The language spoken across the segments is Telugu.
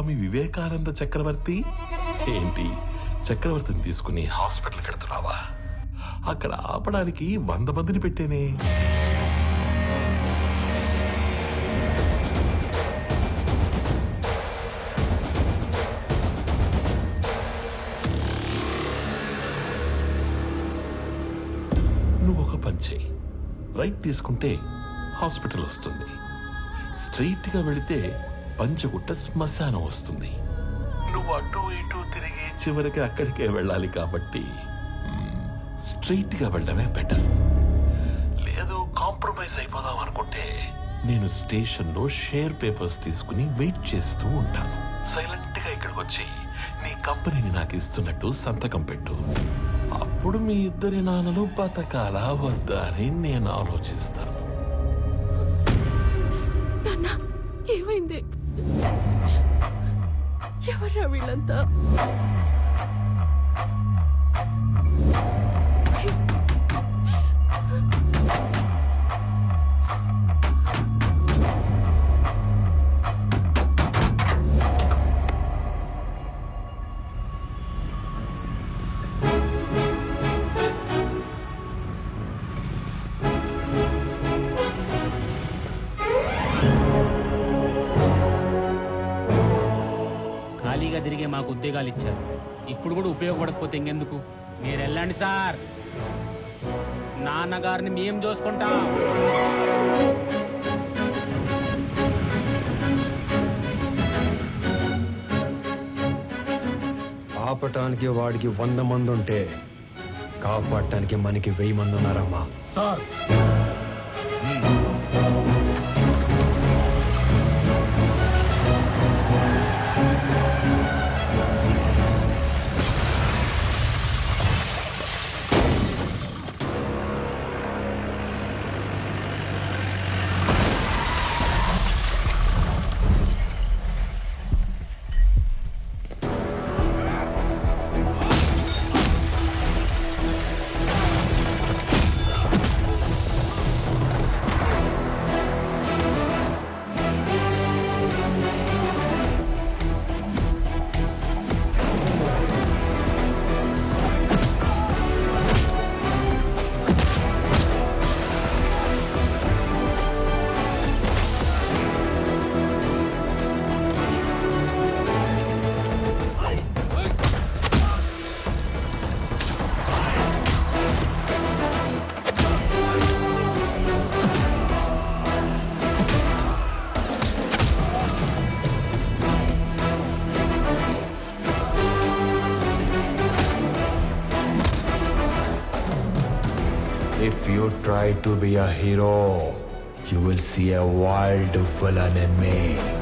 స్వామి వివేకానంద చక్రవర్తి? ఏంటి? చక్రవర్తిని తీసుకుని హాస్పిటల్ కడుతున్నావా అక్కడ ఆపడానికి వంద మందిని పెట్టేనే. నువ్వు ఒక పని చేయి రైట్ తీసుకుంటే హాస్పిటల్ వస్తుంది. స్ట్రైట్గా వెళితే పంచగుట్ట శ్మశానం వస్తుంది. నువ్వు అటు ఇటు తిరిగి చివరికి అక్కడికే వెళ్ళాలి కాబట్టి స్ట్రైట్గా వెళ్ళడమే బెటర్. లేదు కాంప్రమైజ్ అయిపోదాం అనుకుంటే నేను స్టేషన్లో షేర్ పేపర్స్ తీసుకుని వెయిట్ చేస్తూ ఉంటాను. సైలెంట్గా ఇక్కడికి వచ్చి నీ కంపెనీని నాకు ఇస్తున్నట్టు సంతకం పెట్టు. అప్పుడు మీ ఇద్దరి నాన్నలు బతకాలా వద్దా అని నేను ఆలోచిస్తాను. ఎవర్రా వీళ్ళంతా. మాకు ఉద్యోగాలు ఇచ్చారు ఇప్పుడు కూడా ఉపయోగపడకపోతే ఇంకెందుకు? మీరు వెళ్ళండి సార్. నాన్నగారిని మేం చూసుకుంటాం. ఆపటానికి వాడికి వంద మంది ఉంటే కాపాడటానికి మనకి వెయ్యి మంది ఉన్నారమ్మా sir. Try to be a hero, you will see a wild villain in me.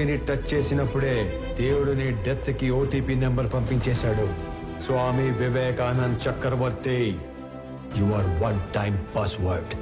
ఫ్యామిలీని టచ్ చేసినప్పుడే దేవుడు నీ డెత్కి ఓటీపీ నెంబర్ పంపించేశాడు. Swami Vivekanand Chakravarthi you are one time password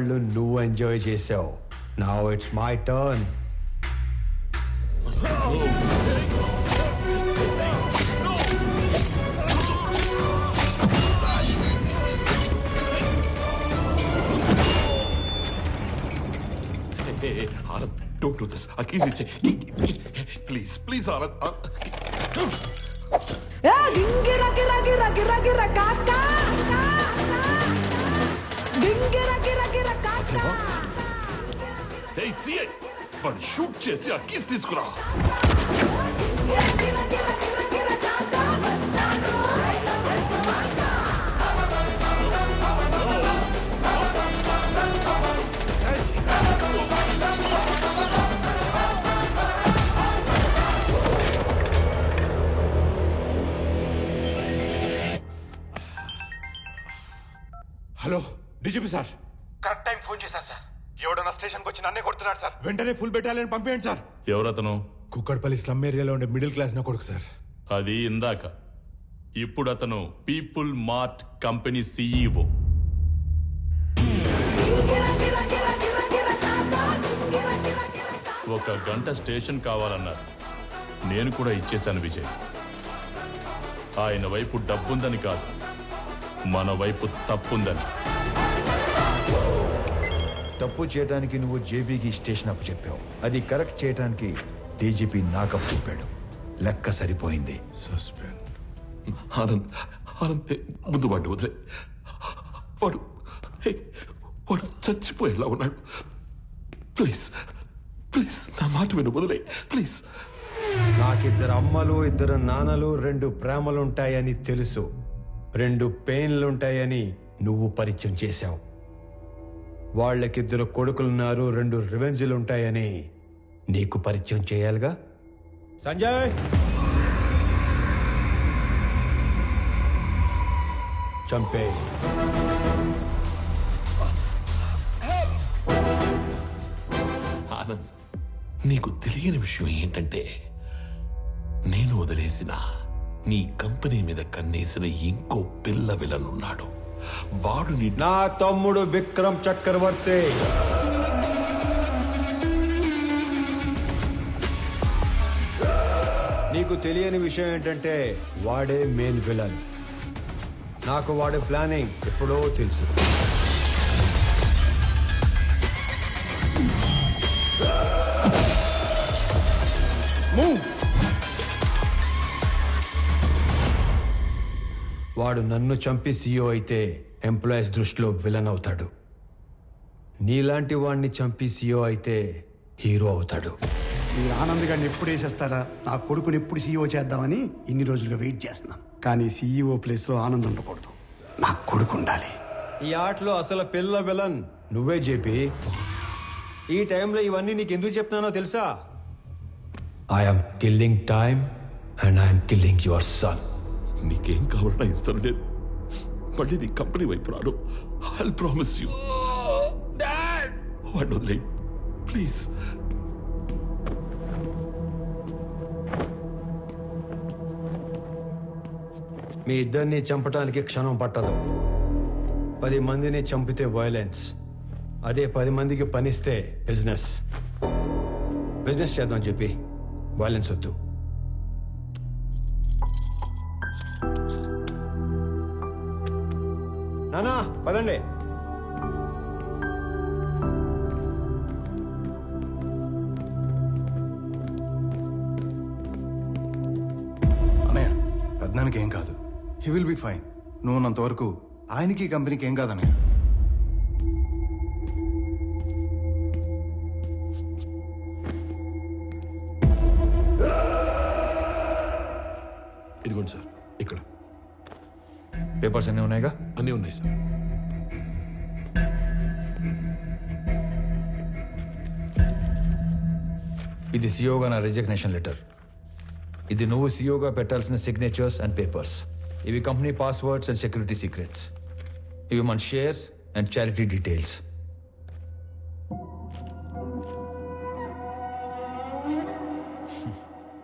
ఇన్నాళ్ళు నువ్వు ఎంజాయ్ చేసావు. నా it's my turn Anand, don't do this. keys ఇచ్చే ప్లీజ్ ప్లీజ్ ఆనంద్ గిర గిర గిర గిర గిర కాక హే సిఐ వాడు షూట్ చేసి ఆ కీస్ తీసుకురా DGP sir. Correct time phone చేశారు సార్. ఎవడన్నా స్టేషన్కి వచ్చి నన్నే కొడుతున్నాడు సార్. వెంటనే ఫుల్ బెటాలియన్ పంపేయండి సార్. ఎవరతను? కుక్కడపల్లి స్లమ్ ఏరియాలో ఉండే మిడిల్ క్లాస్ నా కొడుకు సార్. అది ఇందాక. ఇప్పుడు అతను పీపుల్ మార్ట్ కంపెనీ సీఈఓ. ఒక గంట స్టేషన్ కావాలన్నారు. నేను కూడా ఇచ్చేశాను విజయ్. ఆయన వైపు డబ్బుందని కాదు మన వైపు తప్పుందని. తప్పు చేయడానికి నువ్వు జేబీకి స్టేషన్ అప్పు చెప్పావు. అది కరెక్ట్ చేయడానికి డీజీపీ నాకప్పు చెప్పాడు. లెక్క సరిపోయింది. సస్పెండ్. ఆనంద్ ముందు వాడిని వదిలే. వాడు వాడు చచ్చిపోయేలా ఉన్నాడు. ప్లీజ్ ప్లీజ్ నా మాట విను వదిలే. ప్లీజ్. నాకిద్దరు అమ్మలు ఇద్దరు నాన్నలు రెండు ప్రేమలుంటాయని తెలుసు. రెండు పెయిన్లుంటాయని నువ్వు పరిచయం చేశావు. వాళ్ళకిద్దరు కొడుకులున్నారు రెండు రివెంజ్లు ఉంటాయని నీకు పరిచయం చేయాలిగా? సంజయ్! చంపే. ఆనంద్ నీకు తెలియని విషయం ఏంటంటే నేను వదిలేసిన నీ కంపెనీ మీద కన్నేసిన ఇంకో పిల్ల విలనున్నాడు. వాడుని నా తమ్ముడు విక్రమ్ చక్రవర్తి. నీకు తెలియని విషయం ఏంటంటే వాడే మెయిన్ విలన్ నాకు వాడి ప్లానింగ్ ఎప్పుడో తెలుసు. వాడు నన్ను చంపి సీఓ అయితే ఎంప్లాయీస్ దృష్టిలో విలన్ అవుతాడు నీలాంటి వాడిని చంపి సీఓ అయితే హీరో అవుతాడు. మీరు ఆనంద్ గారిని ఎప్పుడు వేసేస్తారా? నా కొడుకుని ఎప్పుడు సీఈఓ చేద్దామని ఇన్ని రోజులుగా వెయిట్ చేస్తున్నాను. కానీ సీఈఓ ప్లేస్లో ఆనంద్ ఉండకూడదు. నా కొడుకు ఉండాలి. ఈ ఆటలో అసలు పిల్ల విలన్ నువ్వే చెప్పి ఈ టైంలో ఇవన్నీ నీకు ఎందుకు చెప్తున్నానో తెలుసా? I'm killing time and I'm killing your son నీకేం కావాలన్నా ఇస్తాను నేను. మళ్ళీ నీ కంపెనీ వైపు రాను. ఐ ప్రామిస్ యూ వాడిని వదిలే ప్లీజ్ మీ ఇద్దరిని చంపటానికి క్షణం పట్టదు. పది మందిని చంపితే వైలెన్స్ అదే పది మందికి పనిస్తే బిజినెస్ బిజినెస్ చేద్దాం చెప్పి. వైలెన్స్ వద్దు. నానా పదండి. అన్నయ్య పెద్దనానికి ఏం కాదు. హీ విల్ బి ఫైన్ నువ్వు ఉన్నంత వరకు ఆయనకి కంపెనీకి ఏం కాదు పేపర్స్ అన్నీ ఉన్నాయిగా? అన్నీ ఉన్నాయి సార్. ఇది సియోగా నా రిజిగ్నేషన్ లెటర్ ఇది నువ్వు సియోగా పెట్టాల్సిన సిగ్నేచర్స్ అండ్ పేపర్స్ ఇవి company passwords and security secrets ఇవి మన షేర్స్ అండ్ చారిటీ డీటెయిల్స్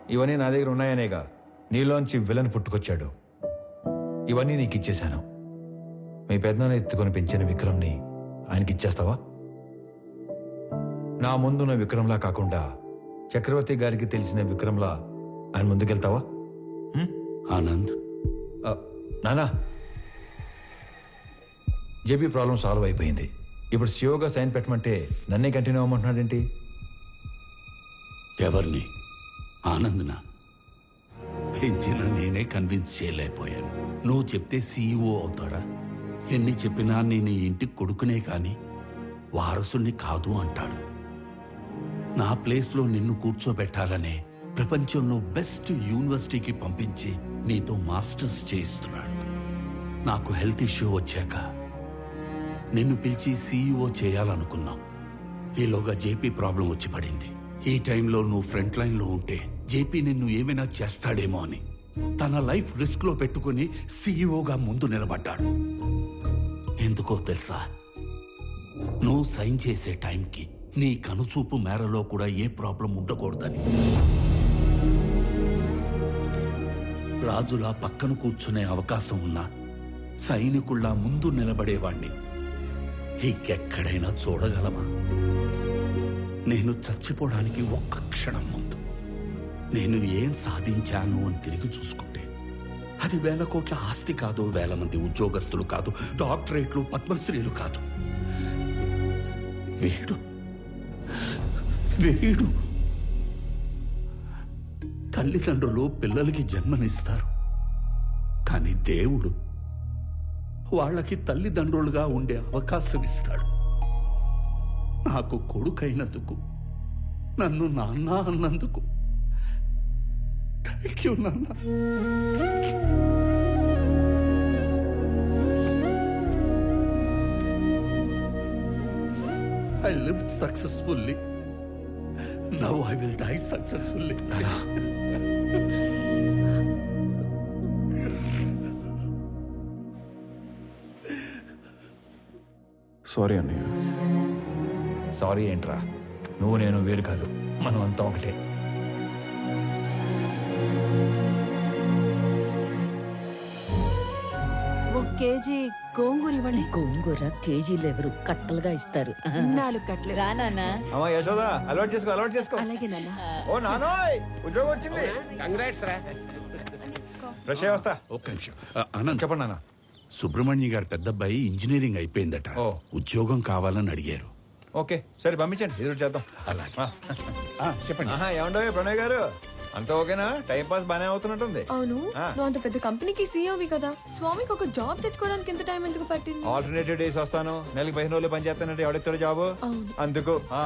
ఇవన్నీ నా దగ్గర ఉన్నాయనేగా. నీలోంచి విలన్ పుట్టుకొచ్చాడు. ఇవన్నీ నీకు ఇచ్చేశాను మీ పెద్దనాన్న ఎత్తుకొని పెంచిన విక్రమ్ని ఆయనకి ఇచ్చేస్తావా నా ముందున్న విక్రమ్లా కాకుండా చక్రవర్తి గారికి తెలిసిన విక్రమ్లా ఆయన ముందుకెళ్తావా? ఆనంద్. నానా. జేబీ ప్రాబ్లం సాల్వ్ అయిపోయింది. ఇప్పుడు సియోగా సైన్ పెట్టమంటే నన్నే కంటిన్యూ అవ్వమంటున్నాడేంటి? ఎవరిని? ఆనంద్నా? పెంచిన నేనే కన్విన్స్ చేయలేకపోయాను. నువ్వు చెప్తే సీఈఓ అవుతాడా? ఎన్ని చెప్పినా నేను ఇంటికి కొడుకునే కాని వారసుని కాదు అంటాడు. నా ప్లేస్లో నిన్ను కూర్చోబెట్టాలనే ప్రపంచంలో బెస్ట్ యూనివర్సిటీకి పంపించి నీతో మాస్టర్స్ చేయిస్తున్నాడు. నాకు హెల్త్ ఇష్యూ వచ్చాక నిన్ను పిలిచి సీఈఓ చేయాలనుకున్నాం. ఈలోగా జేపీ ప్రాబ్లం వచ్చి పడింది. ఈ టైంలో నువ్వు ఫ్రంట్ లైన్లో ఉంటే జేపీ నిన్ను ఏమైనా చేస్తాడేమో అని. తన లైఫ్ రిస్క్లో పెట్టుకుని సీఈఓగా ముందు నిలబడ్డాడు. ఎందుకో తెలుసా? నువ్వు సైన్ చేసే టైంకి నీ కనుచూపు మేరలో కూడా ఏ ప్రాబ్లం ఉండకూడదని. రాజులా పక్కన కూర్చునే అవకాశం ఉన్నా సైనికుల్లా ముందు నిలబడేవాణ్ణి. ఇంకెక్కడైనా చూడగలమా? నేను చచ్చిపోవడానికి ఒక్క క్షణం ముందు. నేను ఏం సాధించాను అని తిరిగి చూసుకుంటే అది వేల కోట్ల ఆస్తి కాదు వేల మంది ఉద్యోగస్తులు కాదు డాక్టరేట్లు పద్మశ్రీలు కాదు. వీడు వీడు తల్లిదండ్రులు పిల్లలకి జన్మనిస్తారు కానీ దేవుడు వాళ్ళకి తల్లిదండ్రులుగా ఉండే అవకాశం ఇస్తాడు నాకు కొడుకైనందుకు నన్ను నాన్న అన్నందుకు థ్యాంక్ యూ నాన్న I live successfully now I will die successfully sorry అన్నయ్య సారీ ఏంట్రా? నువ్వు నేను వేరు కాదు. మనం అంతా ఒకటే. కేజీ గోంగూర ఇవ్వండి. గోంగూర కేజీలు ఎవరు? కట్టలుగా ఇస్తారు. నాలుగు కట్టలు రానా అమ్మా యశోదా అలవాటు చేసుకో అలవాటు చేసుకో. అలాగే నాన్న. ఓ నానోయ్ ఉద్యోగం వచ్చింది. ఫ్రెష్ అయ్యి వస్తా. ఒక్క నిమిషం. అనంత్ చెప్పండి నాన్న. సుబ్రహ్మణ్య గారి పెద్ద అబ్బాయి ఇంజనీరింగ్ అయిపోయిందట. ఓ. ఉద్యోగం కావాలని అడిగారు. ఓకే సరే పంపించండి. ఎదురు చేద్దాం. అలాగే. ఆ, చెప్పండి. ఆహా ఏమండవు ప్రణయ్ గారు? అంతా ఓకేనా? టైం పాస్ బానే అవుతున్నట్టుంది. అవును. ఆ. నువ్వు అంత పెద్ద కంపెనీకి సీఈఓవి కదా? స్వామికి ఒక జాబ్ తెచ్చుకోవడానికి ఎంత టైం ఎందుకు పట్టింది? ఆల్టర్నేటివ్ డేస్ వస్తాను. నెలకి పదిహేను రోజులు పని చేస్తానంటే ఎవడెత్తాడు జాబు? అవును. అందుకు ఆ.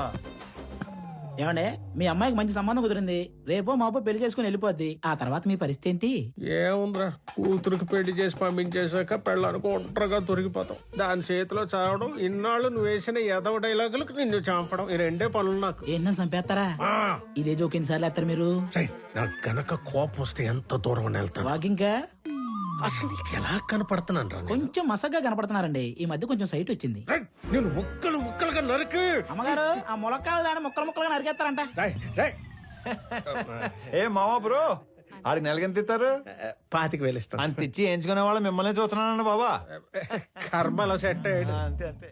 ఏమండే? మీ అమ్మాయికి మంచి సంబంధం కుదిరింది. రేపో మాపో పెళ్ళి చేసుకుని వెళ్ళిపోద్ది. ఆ తర్వాత మీ పరిస్థితి ఏంటి? ఏముందిరా? కూతురికి పెళ్ళి చేసి పంపించేశాక పెళ్ళానికి ఒంటరిగా దొరికిపోతాం. దాని చేతిలో చావడం ఇన్నాళ్ళు నువ్వు వేసిన ఎదవ డైలాగులకు నిన్ను చంపడం ఈ రెండే పనులు నాకు. ఏంటని చంపేస్తారా? ఇదే జోక్ ఎన్నిసార్లు వేస్తారు మీరు? నాకు గనక కోపం వస్తే ఎంత దూరం వెళ్తాను? వాకింగ్ అసలు నీకు ఎలా కనపడుతున్నాను రా నేను? కొంచెం మసగ్గా కనపడుతున్నారండి. ఈ మధ్య కొంచెం సైట్ వచ్చింది. రేయ్, నేను ముక్కలు ముక్కలుగా నరికి. అమ్మగారు ఆ ములక్కాలు దాన్ని ముక్కలు ముక్కలుగా నరికేస్తారంట. రేయ్, రేయ్. ఏ మావా బ్రో ఆడికి నెలకి ఎంత ఇస్తారు పాతికి వెళ్ళిస్తాను అంత ఇచ్చి ఎంచుకునే వాళ్ళు మిమ్మల్ని చూస్తున్నానండి బాబా. కర్మలో సెట్ అయ్యాడు. అంతే అంతే.